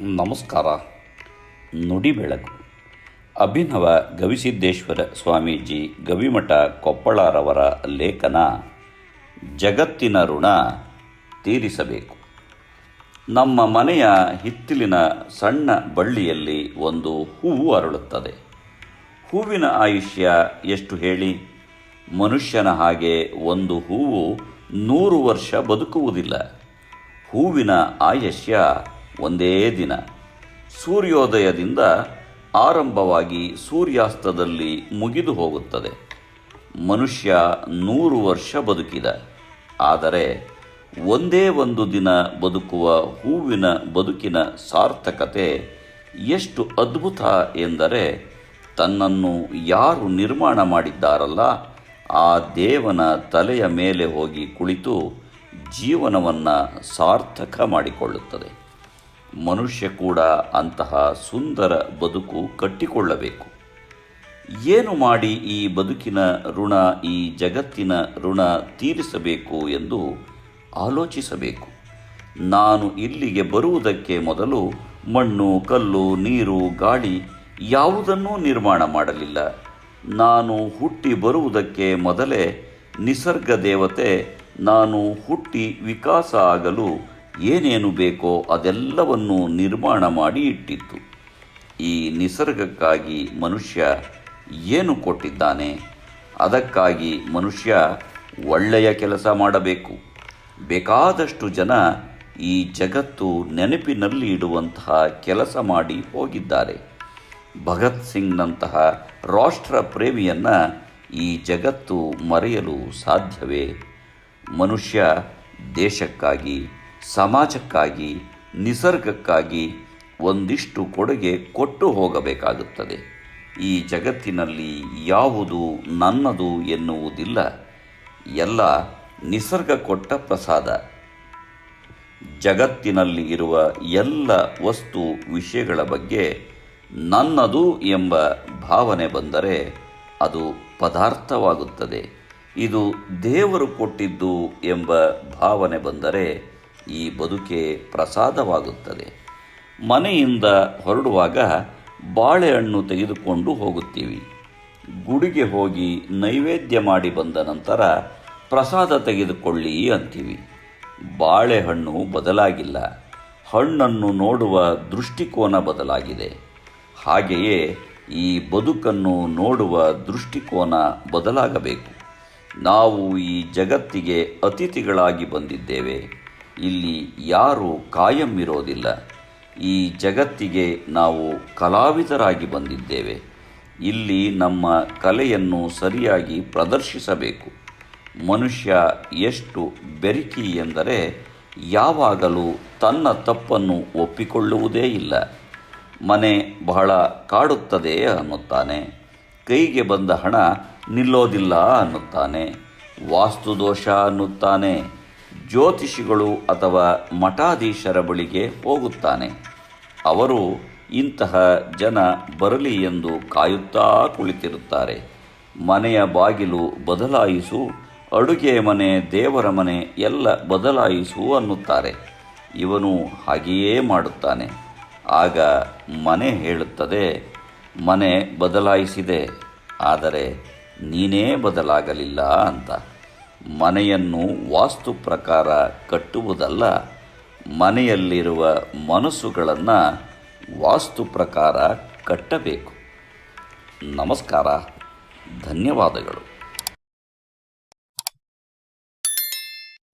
ನಮಸ್ಕಾರ. ನುಡಿ ಬೆಳಕು. ಅಭಿನವ ಗವಿಸಿದ್ದೇಶ್ವರ ಸ್ವಾಮೀಜಿ ಗವಿಮಠ ಕೊಪ್ಪಳರವರ ಲೇಖನ ಜಗತ್ತಿನ ಋಣ ತೀರಿಸಬೇಕು. ನಮ್ಮ ಮನೆಯ ಹಿತ್ತಿಲಿನ ಸಣ್ಣ ಬಳ್ಳಿಯಲ್ಲಿ ಒಂದು ಹೂವು ಅರಳುತ್ತದೆ. ಹೂವಿನ ಆಯುಷ್ಯ ಎಷ್ಟು ಹೇಳಿ? ಮನುಷ್ಯನ ಹಾಗೆ ಒಂದು ಹೂವು ನೂರು ವರ್ಷ ಬದುಕುವುದಿಲ್ಲ. ಹೂವಿನ ಆಯುಷ್ಯ ಒಂದೇ ದಿನ. ಸೂರ್ಯೋದಯದಿಂದ ಆರಂಭವಾಗಿ ಸೂರ್ಯಾಸ್ತದಲ್ಲಿ ಮುಗಿದು ಹೋಗುತ್ತದೆ. ಮನುಷ್ಯ ನೂರು ವರ್ಷ ಬದುಕಿದ. ಆದರೆ ಒಂದೇ ಒಂದು ದಿನ ಬದುಕುವ ಹೂವಿನ ಬದುಕಿನ ಸಾರ್ಥಕತೆ ಎಷ್ಟು ಅದ್ಭುತ ಎಂದರೆ ತನ್ನನ್ನು ಯಾರು ನಿರ್ಮಾಣ ಮಾಡಿದ್ದಾರಲ್ಲ, ಆ ದೇವನ ತಲೆಯ ಮೇಲೆ ಹೋಗಿ ಕುಳಿತು ಜೀವನವನ್ನು ಸಾರ್ಥಕ ಮಾಡಿಕೊಳ್ಳುತ್ತದೆ. ಮನುಷ್ಯ ಕೂಡ ಅಂತಹ ಸುಂದರ ಬದುಕು ಕಟ್ಟಿಕೊಳ್ಳಬೇಕು. ಏನು ಮಾಡಿ ಈ ಬದುಕಿನ ಋಣ, ಈ ಜಗತ್ತಿನ ಋಣ ತೀರಿಸಬೇಕು ಎಂದು ಆಲೋಚಿಸಬೇಕು. ನಾನು ಇಲ್ಲಿಗೆ ಬರುವುದಕ್ಕೆ ಮೊದಲು ಮಣ್ಣು, ಕಲ್ಲು, ನೀರು, ಗಾಳಿ ಯಾವುದನ್ನೂ ನಿರ್ಮಾಣ ಮಾಡಲಿಲ್ಲ. ನಾನು ಹುಟ್ಟಿ ಬರುವುದಕ್ಕೆ ಮೊದಲೇ ನಿಸರ್ಗ ದೇವತೆ ನಾನು ಹುಟ್ಟಿ ವಿಕಾಸ ಆಗಲು ಏನೇನು ಬೇಕೋ ಅದೆಲ್ಲವನ್ನು ನಿರ್ಮಾಣ ಮಾಡಿ ಇಟ್ಟಿತ್ತು. ಈ ನಿಸರ್ಗಕ್ಕಾಗಿ ಮನುಷ್ಯ ಏನು ಕೊಟ್ಟಿದ್ದಾನೆ, ಅದಕ್ಕಾಗಿ ಮನುಷ್ಯ ಒಳ್ಳೆಯ ಕೆಲಸ ಮಾಡಬೇಕು. ಬೇಕಾದಷ್ಟು ಜನ ಈ ಜಗತ್ತು ನೆನಪಿನಲ್ಲಿ ಇಡುವಂತಹ ಕೆಲಸ ಮಾಡಿ ಹೋಗಿದ್ದಾರೆ. ಭಗತ್ ಸಿಂಗ್ನಂತಹ ರಾಷ್ಟ್ರ ಪ್ರೇಮಿಯನ್ನು ಈ ಜಗತ್ತು ಮರೆಯಲು ಸಾಧ್ಯವೇ? ಮನುಷ್ಯ ದೇಶಕ್ಕಾಗಿ ಸಮಾಜಕ್ಕಾಗಿ, ನಿಸರ್ಗಕ್ಕಾಗಿ ಒಂದಿಷ್ಟು ಕೊಡುಗೆ ಕೊಟ್ಟು ಹೋಗಬೇಕಾಗುತ್ತದೆ. ಈ ಜಗತ್ತಿನಲ್ಲಿ ಯಾವುದು ನನ್ನದು ಎನ್ನುವುದಿಲ್ಲ. ಎಲ್ಲ ನಿಸರ್ಗ ಕೊಟ್ಟ ಪ್ರಸಾದ. ಜಗತ್ತಿನಲ್ಲಿ ಇರುವ ಎಲ್ಲ ವಸ್ತು ವಿಷಯಗಳ ಬಗ್ಗೆ ನನ್ನದು ಎಂಬ ಭಾವನೆ ಬಂದರೆ ಅದು ಪದಾರ್ಥವಾಗುತ್ತದೆ. ಇದು ದೇವರು ಕೊಟ್ಟಿದ್ದು ಎಂಬ ಭಾವನೆ ಬಂದರೆ ಈ ಬದುಕೆ ಪ್ರಸಾದವಾಗುತ್ತದೆ. ಮನೆಯಿಂದ ಹೊರಡುವಾಗ ಬಾಳೆಹಣ್ಣು ತೆಗೆದುಕೊಂಡು ಹೋಗುತ್ತೀವಿ. ಗುಡಿಗೆ ಹೋಗಿ ನೈವೇದ್ಯ ಮಾಡಿ ಬಂದ ನಂತರ ಪ್ರಸಾದ ತೆಗೆದುಕೊಳ್ಳಿ ಅಂತೀವಿ. ಬಾಳೆಹಣ್ಣು ಬದಲಾಗಿಲ್ಲ. ಹಣ್ಣನ್ನು ನೋಡುವ ದೃಷ್ಟಿಕೋನ ಬದಲಾಗಿದೆ. ಹಾಗೆಯೇ ಈ ಬದುಕನ್ನು ನೋಡುವ ದೃಷ್ಟಿಕೋನ ಬದಲಾಗಬೇಕು. ನಾವು ಈ ಜಗತ್ತಿಗೆ ಅತಿಥಿಗಳಾಗಿ ಬಂದಿದ್ದೇವೆ. ಇಲ್ಲಿ ಯಾರು ಕಾಯಂ ಇರೋದಿಲ್ಲ ಈ ಜಗತ್ತಿಗೆ ನಾವು ಕಲಾವಿದರಾಗಿ ಬಂದಿದ್ದೇವೆ. ಇಲ್ಲಿ ನಮ್ಮ ಕಲೆಯನ್ನು ಸರಿಯಾಗಿ ಪ್ರದರ್ಶಿಸಬೇಕು. ಮನುಷ್ಯ ಎಷ್ಟು ಬೆರಿಕಿ ಎಂದರೆ ಯಾವಾಗಲೂ ತನ್ನ ತಪ್ಪನ್ನು ಒಪ್ಪಿಕೊಳ್ಳುವುದೇ ಇಲ್ಲ. ಮನೆ ಬಹಳ ಕಾಡುತ್ತದೆ ಅನ್ನುತ್ತಾನೆ. ಕೈಗೆ ಬಂದ ಹಣ ನಿಲ್ಲೋದಿಲ್ಲ ಅನ್ನುತ್ತಾನೆ. ವಾಸ್ತುದೋಷ ಅನ್ನುತ್ತಾನೆ. ಜ್ಯೋತಿಷಿಗಳು ಅಥವಾ ಮಠಾಧೀಶರ ಬಳಿಗೆ ಹೋಗುತ್ತಾನೆ. ಅವರು ಇಂತಹ ಜನ ಬರಲಿ ಎಂದು ಕಾಯುತ್ತಾ ಕುಳಿತಿರುತ್ತಾರೆ. ಮನೆಯ ಬಾಗಿಲು ಬದಲಾಯಿಸು, ಅಡುಗೆ ಮನೆ, ದೇವರ ಮನೆ ಎಲ್ಲ ಬದಲಾಯಿಸು ಅನ್ನುತ್ತಾರೆ. ಇವನು ಹಾಗೆಯೇ ಮಾಡುತ್ತಾನೆ. ಆಗ ಮನೆ ಹೇಳುತ್ತದೆ, ಮನೆ ಬದಲಾಯಿಸಿದೆ, ಆದರೆ ನೀನೇ ಬದಲಾಗಲಿಲ್ಲ ಅಂತ. ಮನೆಯನ್ನು ವಾಸ್ತು ಪ್ರಕಾರ ಕಟ್ಟುವುದಲ್ಲ ಮನೆಯಲ್ಲಿರುವ ಮನಸ್ಸುಗಳನ್ನು ವಾಸ್ತು ಪ್ರಕಾರ ಕಟ್ಟಬೇಕು. ನಮಸ್ಕಾರ ಧನ್ಯವಾದಗಳು.